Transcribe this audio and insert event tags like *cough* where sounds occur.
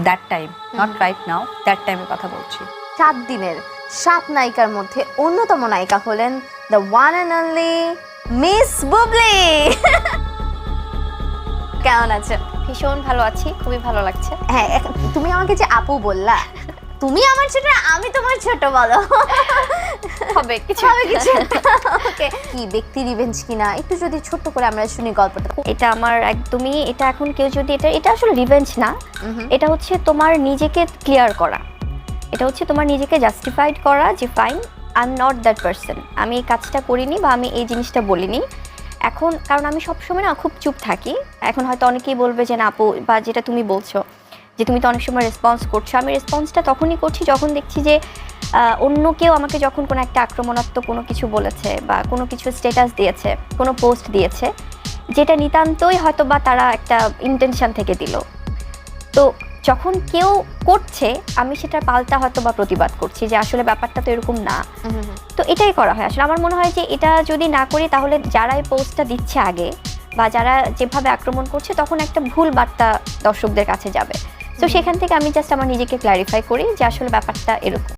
That time not right now that টাইমে কথা বলছি। সাত দিনের সাত নায়িকার মধ্যে অন্যতম নায়িকা হলেন the one and only miss Bubly কেমন আছো? ভীষণ ভালো আছি খুবই ভালো লাগছে। হ্যাঁ তুমি আমাকে যে আপু বললা তুমি আমার ছোট আমি তোমার ছোট বলো। *laughs* হবে কিছু হবে কিছু ওকে কি ব্যক্তি রিভেঞ্জ কিনা একটু যদি ছোট্ট করে আমরা শুনি গল্পটা। এটা আমার একদমই এটা এখন কেউ যদি এটা এটা আসলে রিভেঞ্জ না। এটা হচ্ছে তোমার নিজেকে ক্লিয়ার করা। এটা হচ্ছে তোমার নিজেকে জাস্টিফাইড করা যে fine I am not that person আমি এই কাজটা করিনি বা আমি এই জিনিসটা বলিনি। এখন কারণ আমি সবসময় না খুব চুপ থাকি। এখন হয়তো অনেকেই বলবে যে না আপু বা যেটা তুমি বলছো যে তুমি তো অনেক সময় রেসপন্স করছ। আমি রেসপন্সটা তখনই করছি যখন দেখছি যে অন্য কেউ আমাকে যখন কোনো একটা আক্রমণাত্মক কোনো কিছু বলেছে বা কোনো কিছু স্ট্যাটাস দিয়েছে কোনো পোস্ট দিয়েছে যেটা নিতান্তই হয়তো বা তারা একটা ইন্টেনশন থেকে দিল। তো যখন কেউ করছে আমি সেটা পাল্টা হয়তো বা প্রতিবাদ করছি যে আসলে ব্যাপারটা তো এরকম না। তো এটাই করা হয়। আসলে আমার মনে হয় যে এটা যদি না করি তাহলে যারা এই পোস্টটা দিচ্ছে আগে বা যারা যেভাবে আক্রমণ করছে তখন একটা ভুল বার্তা দর্শকদের কাছে যাবে। তো সেখান থেকে আমি জাস্ট আমার নিজেকে ক্লারিফাই করি যে আসলে ব্যাপারটা এরকম।